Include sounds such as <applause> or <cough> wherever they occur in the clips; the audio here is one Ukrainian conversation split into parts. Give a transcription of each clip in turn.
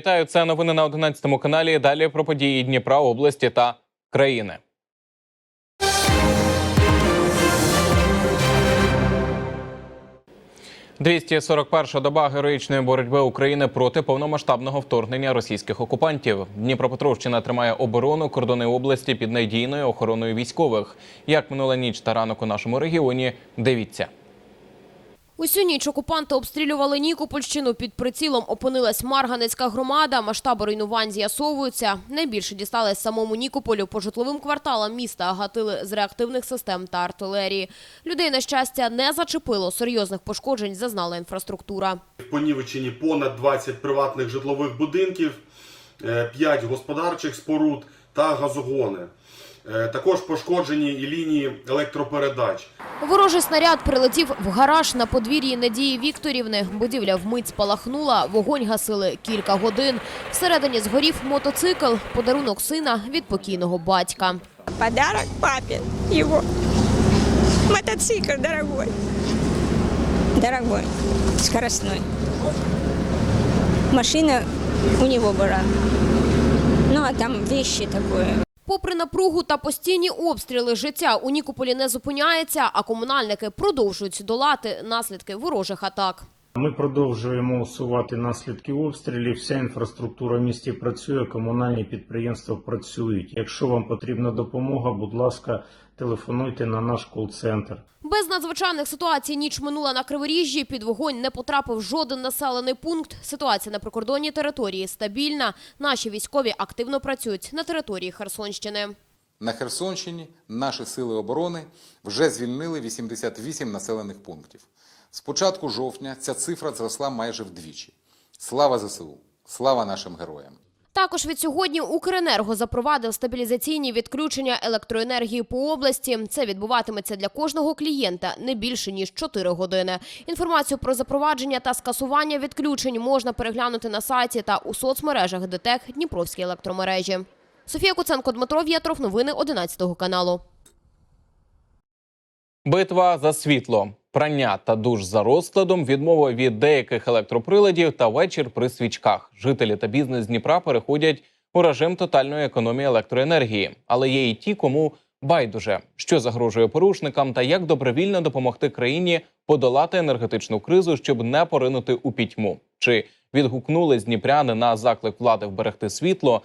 Вітаю, це новини на 11 каналі. Далі про події Дніпра, області та країни. «241 доба героїчної боротьби України проти повномасштабного вторгнення російських окупантів. Дніпропетровщина тримає оборону кордони області під надійною охороною військових. Як минула ніч та ранок у нашому регіоні? Дивіться. Усю ніч окупанти обстрілювали Нікопольщину. Під прицілом опинилась Марганецька громада. Масштаби руйнувань з'ясовуються. Найбільше дісталось самому Нікополю. По житловим кварталам міста гатили з реактивних систем та артилерії. Людей, на щастя, не зачепило. Серйозних пошкоджень зазнала інфраструктура. понівечені понад 20 приватних житлових будинків, 5 господарчих споруд та газогони. Е, Також пошкоджені і лінії електропередач. Ворожий снаряд прилетів в гараж на подвір'ї Надії Вікторівни. Будівля вмить спалахнула, вогонь гасили кілька годин. Всередині згорів мотоцикл, подарунок сина від покійного батька. Подарок папе его. Мотоцикл дорогой. Дорогой, скоростной. Машина у него была. Ну, а там вещи такое. Попри напругу та постійні обстріли, життя у Нікополі не зупиняється, а комунальники продовжують долати наслідки ворожих атак. Ми продовжуємо усувати наслідки обстрілів. Вся інфраструктура в місті працює, комунальні підприємства працюють. Якщо вам потрібна допомога, будь ласка, телефонуйте на наш кол-центр. Без надзвичайних ситуацій ніч минула на Криворіжжі. Під вогонь не потрапив жоден населений пункт. Ситуація на прикордонній території стабільна. Наші військові активно працюють на території Херсонщини. На Херсонщині наші сили оборони вже звільнили 88 населених пунктів. З початку жовтня ця цифра зросла майже вдвічі. Слава ЗСУ! Слава нашим героям! Також від сьогодні Укренерго запровадив стабілізаційні відключення електроенергії по області. Це відбуватиметься для кожного клієнта не більше ніж 4 години. Інформацію про запровадження та скасування відключень можна переглянути на сайті та у соцмережах ДТЕК Дніпровські електромережі. Софія Куценко, Дмитро В'ятров. Новини 11 каналу. Битва за світло, прання та душ за розкладом, відмова від деяких електроприладів та вечір при свічках. Жителі та бізнес Дніпра переходять у режим тотальної економії електроенергії. Але є і ті, кому байдуже, що загрожує порушникам та як добровільно допомогти країні подолати енергетичну кризу, щоб не поринути у пітьму. Чи відгукнулись дніпряни на заклик влади вберегти світло?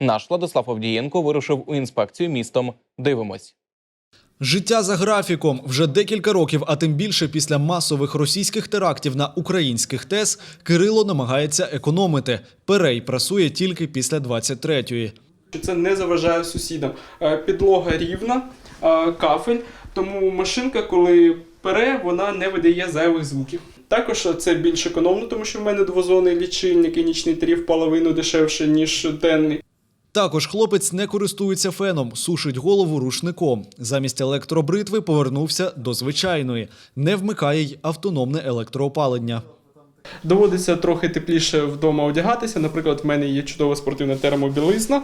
Наш Владислав Авдієнко вирушив у інспекцію містом. Дивимось. Життя за графіком вже декілька років, а тим більше після масових російських терактів на українських ТЕС, Кирило намагається економити. Перей прасує тільки після 23-ї. що це не заважає сусідам. Е, Підлога рівна, е, кафель, тому машинка, коли пере, вона не видає зайвих звуків. Також це більш економно, тому що в мене двозонний лічильник і нічний тариф половину дешевше, ніж денний. Також хлопець не користується феном, сушить голову рушником. Замість електробритви повернувся до звичайної. Не вмикає й автономне електроопалення. Доводиться трохи тепліше вдома одягатися. Наприклад, в мене є чудова спортивна термобілизна.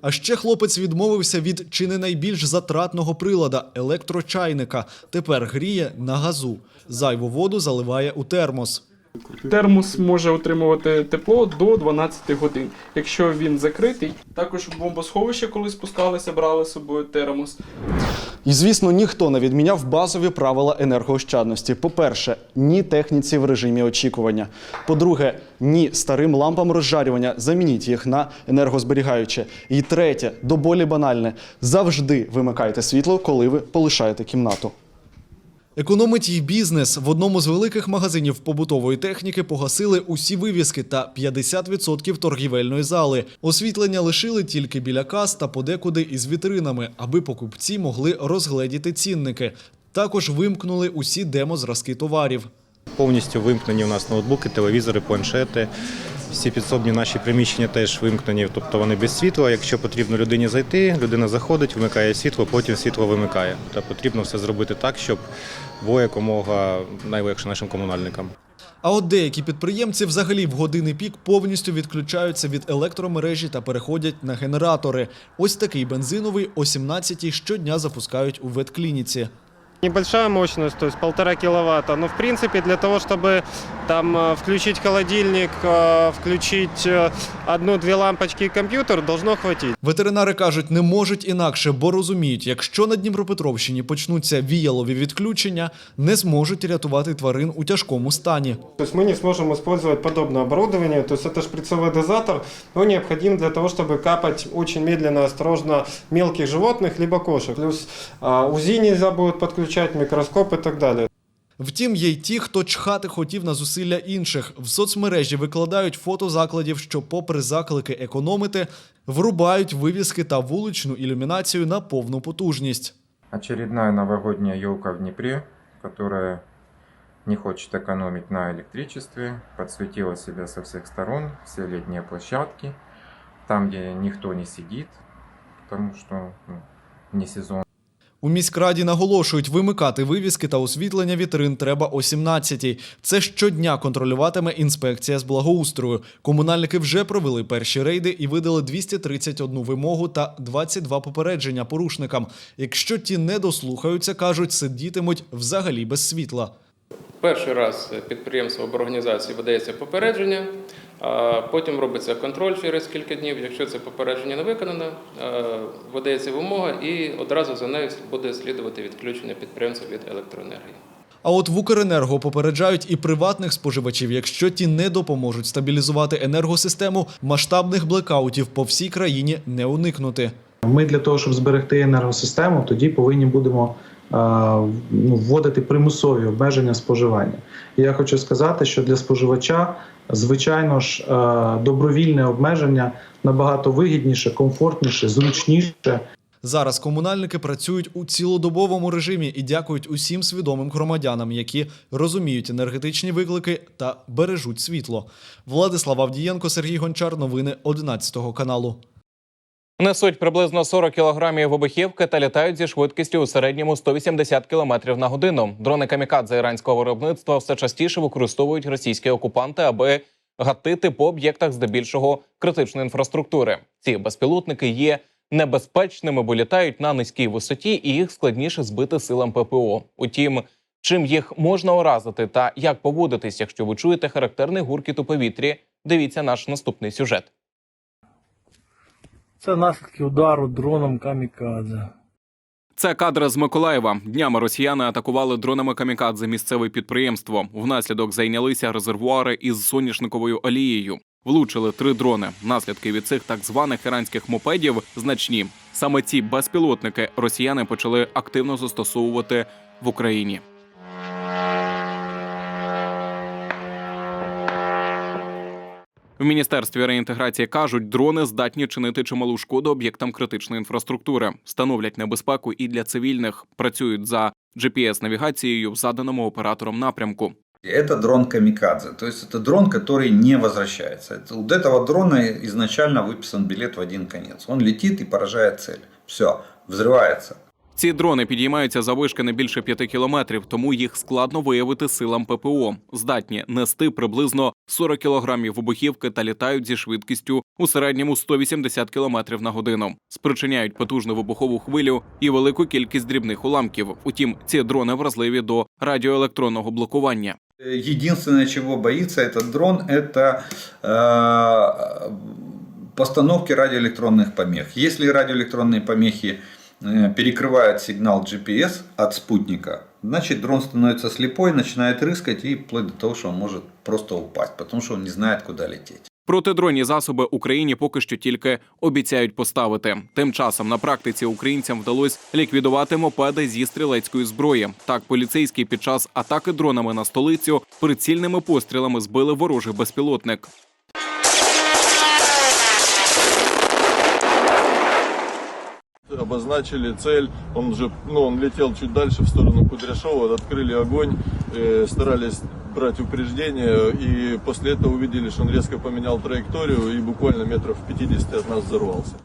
А ще хлопець відмовився від чи не найбільш затратного прилада електрочайника. Тепер гріє на газу. Зайву воду заливає у термос. Термос може отримувати тепло до 12 годин. Якщо він закритий, також в бомбосховище, коли спускалися, брали з собою термос. І звісно, ніхто не відміняв базові правила енергоощадності. По-перше, ні техніці в режимі очікування. По-друге, ні старим лампам розжарювання. Замініть їх на енергозберігаюче. І третє, до болі банальне, завжди вимикайте світло, коли ви полишаєте кімнату. Економить й бізнес. В одному з великих магазинів побутової техніки погасили усі вивіски та 50% торгівельної зали. Освітлення лишили тільки біля кас та подекуди із вітринами, аби покупці могли розгледіти цінники. Також вимкнули усі демозразки товарів. Повністю вимкнені у нас ноутбуки, телевізори, планшети. Всі підсобні наші приміщення теж вимкнені, тобто вони без світла. Якщо потрібно людині зайти, людина заходить, вмикає світло, потім світло вимикає. Та потрібно все зробити так, щоб було якомога найлегше нашим комунальникам. А от деякі підприємці взагалі в години пік повністю відключаються від електромережі та переходять на генератори. Ось такий бензиновий о 17-й щодня запускають у ветклініці. Небольшая мощность, то есть полтора киловатта, но в принципе для того, чтобы там э, включить холодильник, э, включить э, одну-две лампочки и компьютер, должно хватить. Ветеринари кажуть, не можуть інакше, бо розуміють, якщо на Дніпропетровщині почнуться віялові відключення, не зможуть рятувати тварин у тяжкому стані. То есть мы не сможем использовать подобное оборудование, то есть это шприцовый дозатор, но необходим для того, чтобы капать очень медленно, осторожно мелких животных, либо кошек. Плюс а, УЗИ нельзя будет подключать, микроскоп и так далее. Втім, є й ті, хто чхати хотів на зусилля інших. В соцмережі викладають фото закладів, що, попри заклики економити, врубають вивіски та вуличну ілюмінацію на повну потужність. Очередная новогодняя елка в Днепре, которая не хочет экономить на электричестве, подсветила себя со всех сторон, все летние площадки, там, где никто не сидит, потому что ну, не сезон. У міськраді наголошують, вимикати вивіски та освітлення вітрин треба о 17-й. Це щодня контролюватиме інспекція з благоустрою. Комунальники вже провели перші рейди і видали 231 вимогу та 22 попередження порушникам. Якщо ті не дослухаються, кажуть, сидітимуть взагалі без світла. Перший раз підприємству або організації видається попередження, потім робиться контроль через кілька днів. Якщо це попередження не виконано, е, видається вимога і одразу за нею буде слідувати відключення підприємства від електроенергії. А от в Укренерго попереджають і приватних споживачів, якщо ті не допоможуть стабілізувати енергосистему, масштабних блекаутів по всій країні не уникнути. Ми для того, щоб зберегти енергосистему, тоді повинні будемо вводити примусові обмеження споживання. І я хочу сказати, що для споживача, звичайно ж, е, добровільне обмеження набагато вигідніше, комфортніше, зручніше. Зараз комунальники працюють у цілодобовому режимі і дякують усім свідомим громадянам, які розуміють енергетичні виклики та бережуть світло. Владислав Авдієнко, Сергій Гончар. Новини 11 каналу. Несуть приблизно 40 кілограмів вибухівки та літають зі швидкістю у середньому 180 км на годину. Дрони камікадзе іранського виробництва все частіше використовують російські окупанти, аби гатити по об'єктах здебільшого критичної інфраструктури. Ці безпілотники є небезпечними, бо літають на низькій висоті, і їх складніше збити силам ППО. Утім, чим їх можна уразити та як поводитись, якщо ви чуєте характерний гуркіт у повітрі, дивіться наш наступний сюжет. Це наслідки удару дроном камікадзе. Це кадри з Миколаєва. Днями росіяни атакували дронами камікадзе місцеве підприємство. Внаслідок зайнялися резервуари із соняшниковою олією. Влучили три дрони. Наслідки від цих так званих іранських мопедів значні. Саме ці безпілотники росіяни почали активно застосовувати в Україні. В міністерстві реінтеграції кажуть, дрони здатні чинити чималу шкоду об'єктам критичної інфраструктури, становлять небезпеку і для цивільних, працюють за GPS-навігацією в заданому оператором напрямку. Это дрон камикадзе, то есть это дрон, который не возвращается. Это- У этого дрона изначально выписан билет в один конец. Он летит и поражает цель. Все, взрывается. Ці дрони підіймаються за вишки не більше п'яти кілометрів, тому їх складно виявити силам ППО. Здатні нести приблизно 40 кілограмів вибухівки та літають зі швидкістю у середньому 180 кілометрів на годину. Спричиняють потужну вибухову хвилю і велику кількість дрібних уламків. Утім, ці дрони вразливі до радіоелектронного блокування. Э, Единственное, чего боится этот дрон, это э, постановки радиоэлектронных помех. Если радиоэлектронные помехи э, перекрывают сигнал GPS от спутника, значит дрон становится слепой, начинает рыскать и вплоть до того, что он может просто упасть, потому что он не знает, куда лететь. Протидронні засоби Україні поки що тільки обіцяють поставити. Тим часом на практиці українцям вдалося ліквідувати мопеди зі стрілецької зброї. Так, поліцейські під час атаки дронами на столицю прицільними пострілами збили ворожий безпілотник. обозначили цель, он уже, ну, он летел чуть дальше в сторону Кудряшова, открыли огонь, э, старались брать упреждение, и после этого увидели, что он резко поменял траекторию и буквально метров в 50 от нас взорвался.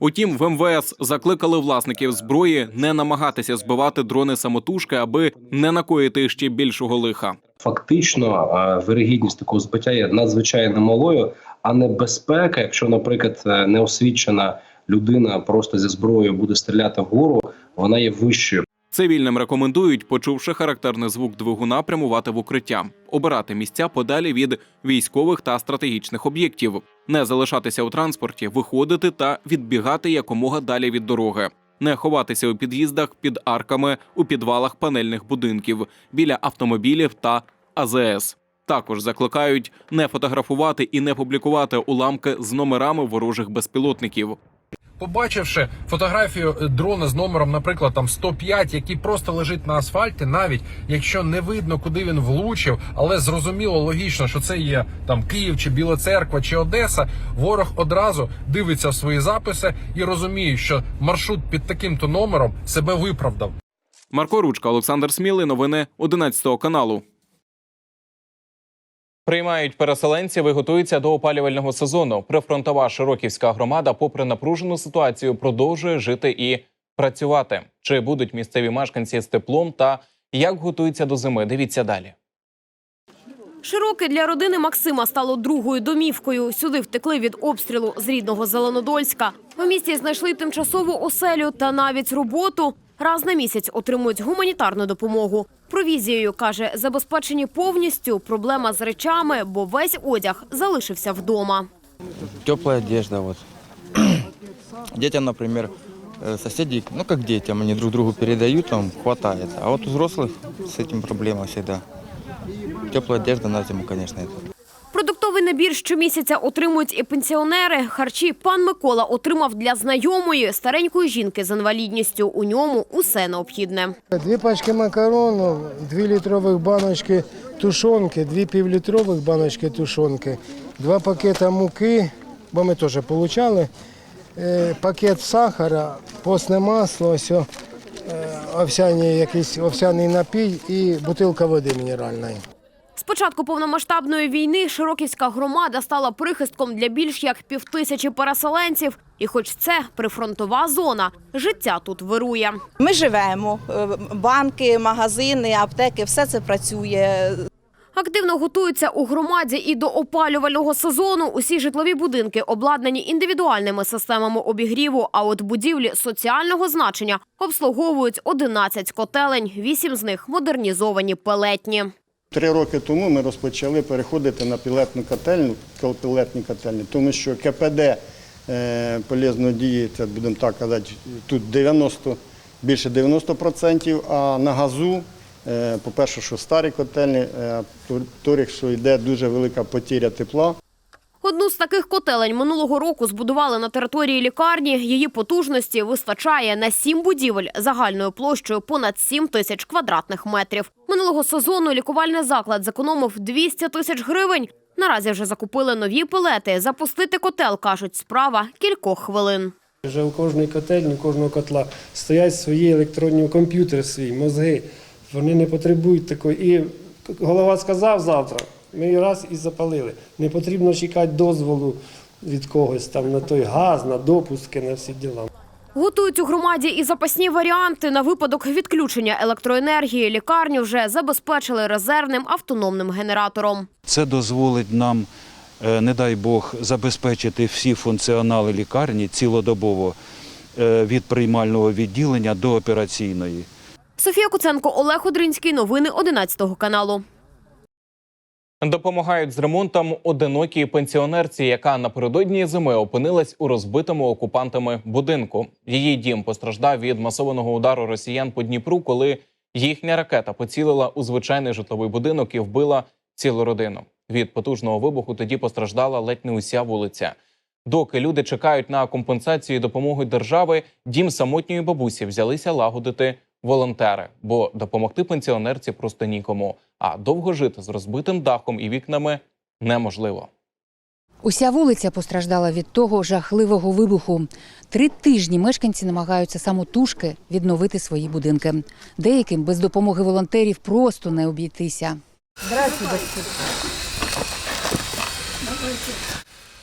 Утім, в МВС закликали власників зброї не намагатися збивати дрони самотужки, аби не накоїти ще більшого лиха. Фактично, а, вирогідність такого збиття є надзвичайно малою, а небезпека, якщо, наприклад, е, неосвічена людина просто зі зброєю буде стріляти вгору, вона є вищою. Цивільним рекомендують, почувши характерний звук двигуна, прямувати в укриття, обирати місця подалі від військових та стратегічних об'єктів, не залишатися у транспорті, виходити та відбігати якомога далі від дороги, не ховатися у під'їздах під арками, у підвалах панельних будинків, біля автомобілів та АЗС. Також закликають не фотографувати і не публікувати уламки з номерами ворожих безпілотників. Побачивши фотографію дрона з номером, наприклад, там 105, який просто лежить на асфальті, навіть якщо не видно, куди він влучив, але зрозуміло логічно, що це є там Київ чи Біла Церква чи Одеса. Ворог одразу дивиться в свої записи і розуміє, що маршрут під таким-то номером себе виправдав. Марко Ручка, Олександр Смілий. Новини 11 каналу. Приймають переселенців і готуються до опалювального сезону. Прифронтова Широківська громада, попри напружену ситуацію, продовжує жити і працювати. Чи будуть місцеві мешканці з теплом та як готуються до зими? Дивіться далі. Широке для родини Максима стало другою домівкою. Сюди втекли від обстрілу з рідного Зеленодольська. У місті знайшли тимчасову оселю та навіть роботу. Раз на місяць отримують гуманітарну допомогу. Провізією каже, забезпечені повністю. Проблема з речами, бо весь одяг залишився вдома. Теплая одежда вот. <clears throat> Детям, например, э, соседи, ну как детям, они друг другу передают, там хватает. А вот у взрослых с этим проблема всегда. Теплая одежда на зиму, конечно, это. Продуктовий набір щомісяця отримують і пенсіонери. Харчі пан Микола отримав для знайомої старенької жінки з інвалідністю. У ньому усе необхідне. Дві пачки макарону, дві літрових баночки тушонки, дві півлітрових баночки тушонки, два пакета муки, бо ми теж отримали, е, пакет сахара, постне масло, ось, е, якийсь овсяний напій і бутилка води мінеральної. Початку повномасштабної війни Широківська громада стала прихистком для більш як півтисячі переселенців. І хоч це прифронтова зона, життя тут вирує. Ми живемо. Е, Банки, магазини, аптеки, все це працює. Активно готуються у громаді і до опалювального сезону. Усі житлові будинки обладнані індивідуальними системами обігріву. А от будівлі соціального значення обслуговують 11 котелень. Вісім з них модернізовані пелетні. Три роки тому ми розпочали переходити на пілетну котельню, пілетні котельні, тому що КПД е, діє, дії, це будемо так казати, тут 90, більше 90%, а на газу, е, по-перше, що старі котельні, е, по-друге, що йде дуже велика потіря тепла. Одну з таких котелень минулого року збудували на території лікарні. Її потужності вистачає на сім будівель загальною площею понад 7 тисяч квадратних метрів. Минулого сезону лікувальний заклад зекономив 200 тисяч гривень. Наразі вже закупили нові пелети. Запустити котел, кажуть, справа кількох хвилин. Вже у кожної котельні, у кожного котла стоять свої електронні комп'ютери, свої мозги. Вони не потребують такої. І голова сказав завтра, ми раз і запалили. Не потрібно чекати дозволу від когось там на той газ, на допуски, на всі діла. Готують у громаді і запасні варіанти на випадок відключення електроенергії. Лікарню вже забезпечили резервним автономним генератором. Це дозволить нам, е, не дай Бог, забезпечити всі функціонали лікарні цілодобово е, від приймального відділення до операційної. Софія Куценко, Олег Одринський. Новини 11 каналу. Допомагають з ремонтом одинокій пенсіонерці, яка напередодні зими опинилась у розбитому окупантами будинку. Її дім постраждав від масованого удару росіян по Дніпру, коли їхня ракета поцілила у звичайний житловий будинок і вбила цілу родину. Від потужного вибуху тоді постраждала ледь не уся вулиця. Доки люди чекають на компенсацію і допомогу держави, дім самотньої бабусі взялися лагодити волонтери, бо допомогти пенсіонерці просто нікому. А довго жити з розбитим дахом і вікнами неможливо. Уся вулиця постраждала від того жахливого вибуху. Три тижні мешканці намагаються самотужки відновити свої будинки. Деяким без допомоги волонтерів просто не обійтися. Здравствуйте,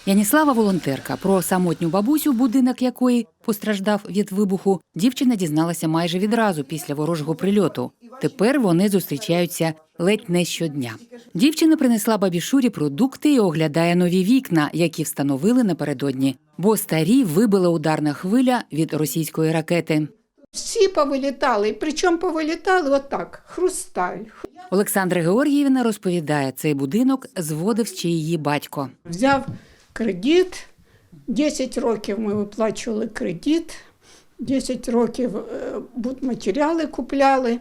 Яніслава волонтерка про самотню бабусю, будинок якої постраждав від вибуху. Дівчина дізналася майже відразу після ворожого прильоту. Тепер вони зустрічаються ледь не щодня. Дівчина принесла бабі Шурі продукти і оглядає нові вікна, які встановили напередодні, бо старі вибила ударна хвиля від російської ракети. Всі повилітали, причому повилітали отак, хрусталь. Олександра Георгіївна розповідає, цей будинок зводив ще її батько. Взяв кредит, 10 років ми виплачували кредит, 10 років е, будматеріали купляли,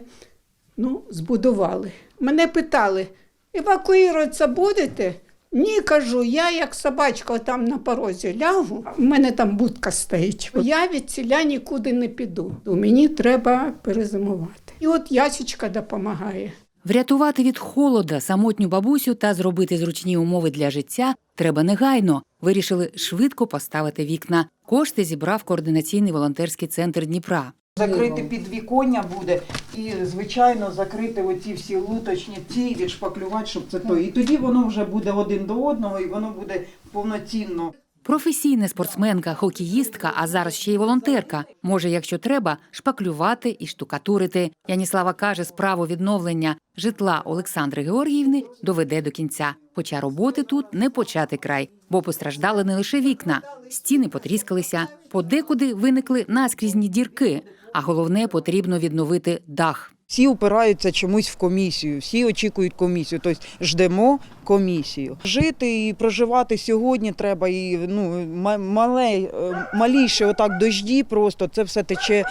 ну, збудували. Мене питали, евакуюватися будете? Ні, кажу, я як собачка там на порозі лягу, в мене там будка стоїть. Я від ціля нікуди не піду. Мені треба перезимувати. І от ясічка допомагає. Врятувати від холода самотню бабусю та зробити зручні умови для життя треба негайно. Вирішили швидко поставити вікна. Кошти зібрав координаційний волонтерський центр Дніпра. Закрити підвіконня буде і, звичайно, закрити оці всі луточні ці, відшпаклювати, щоб це то. І тоді воно вже буде один до одного, і воно буде повноцінно. Професійна спортсменка, хокеїстка, а зараз ще й волонтерка. Може, якщо треба, шпаклювати і штукатурити. Яніслава каже, справу відновлення житла Олександри Георгіївни доведе до кінця. Хоча роботи тут не почати край, бо постраждали не лише вікна, стіни потріскалися, подекуди виникли наскрізні дірки. А головне потрібно відновити дах. Всі опираються чомусь в комісію, всі очікують комісію. Тобто ждемо комісію. Жити і проживати сьогодні треба. І ну мале, е, маліше отак дожді, просто це все тече е,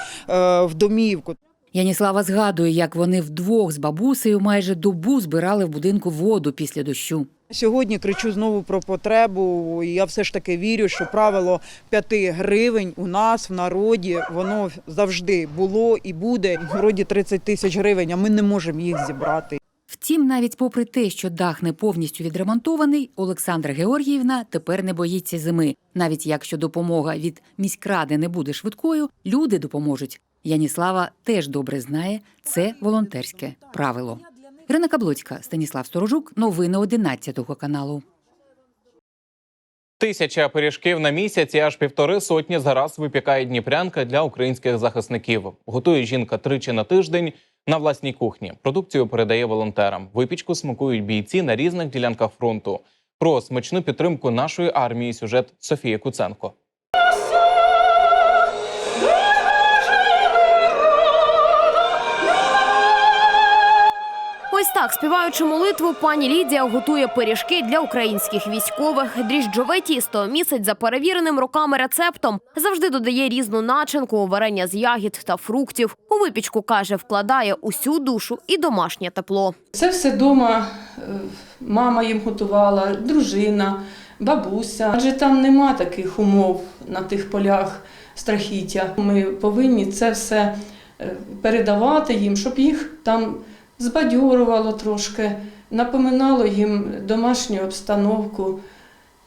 в домівку. Яніслава згадує, як вони вдвох з бабусею майже добу збирали в будинку воду після дощу. Сьогодні кричу знову про потребу. Я все ж таки вірю, що правило 5 гривень у нас в народі воно завжди було і буде. В народі 30 тисяч гривень, а ми не можемо їх зібрати. Втім, навіть попри те, що дах не повністю відремонтований, Олександра Георгіївна тепер не боїться зими. Навіть якщо допомога від міськради не буде швидкою, люди допоможуть. Яніслава теж добре знає це волонтерське правило. Ірина Каблоцька, Станіслав Сторожук, новини 11 каналу. Тисяча пиріжків на місяць і аж півтори сотні за раз випікає дніпрянка для українських захисників. Готує жінка тричі на тиждень на власній кухні. Продукцію передає волонтерам. Випічку смакують бійці на різних ділянках фронту. Про смачну підтримку нашої армії сюжет Софії Куценко. Так, співаючи молитву, пані Лідія готує пиріжки для українських військових. Дріжджове тісто місить за перевіреним роками рецептом. Завжди додає різну начинку, варення з ягід та фруктів. У випічку каже, вкладає усю душу і домашнє тепло. Це все вдома мама їм готувала, дружина, бабуся. Адже там нема таких умов на тих полях страхіття. Ми повинні це все е, передавати їм, щоб їх там збадьорувало трошки, напоминало їм домашню обстановку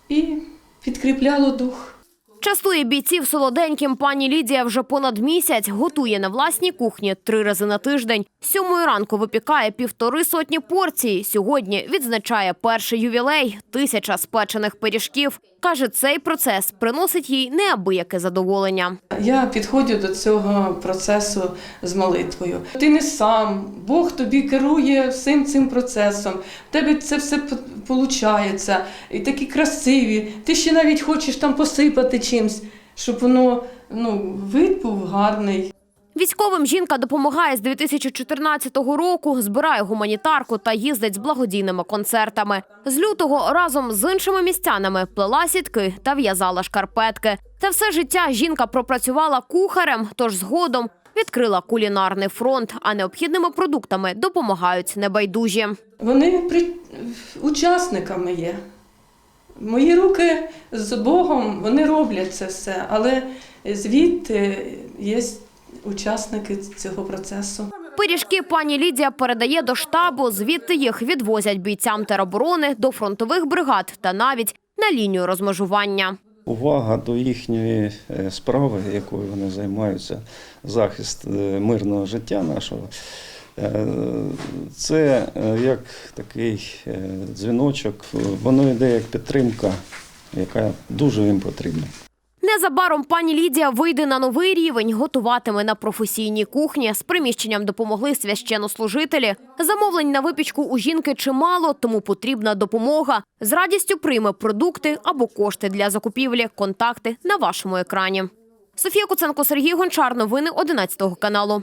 і підкріпляло дух. Частує бійців солоденьким пані Лідія вже понад місяць. Готує на власній кухні три рази на тиждень. Сьомої ранку випікає півтори сотні порцій. Сьогодні відзначає перший ювілей – тисяча спечених пиріжків. Каже, цей процес приносить їй неабияке задоволення. Я підходжу до цього процесу з молитвою. Ти не сам, Бог тобі керує всім цим процесом. В тебе це все виходить, і такі красиві. Ти ще навіть хочеш там посипати чимось, щоб воно ну, вид був гарний. Військовим жінка допомагає з 2014 року, збирає гуманітарку та їздить з благодійними концертами. З лютого разом з іншими містянами плела сітки та в'язала шкарпетки. Та все життя жінка пропрацювала кухарем, тож згодом відкрила кулінарний фронт, а необхідними продуктами допомагають небайдужі. Вони при... учасниками є. Мої руки з Богом вони роблять це все, але звідти є учасники цього процесу. Пиріжки пані Лідія передає до штабу. Звідти їх відвозять бійцям тероборони до фронтових бригад та навіть на лінію розмежування. Увага до їхньої е, справи, якою вони займаються, захист е, мирного життя нашого. Е, Це як такий дзвіночок, воно йде як підтримка, яка дуже їм потрібна. Незабаром пані Лідія вийде на новий рівень, готуватиме на професійній кухні. З приміщенням допомогли священнослужителі. Замовлень на випічку у жінки чимало, тому потрібна допомога. З радістю прийме продукти або кошти для закупівлі. Контакти на вашому екрані. Софія Куценко, Сергій Гончар. Новини 11 каналу.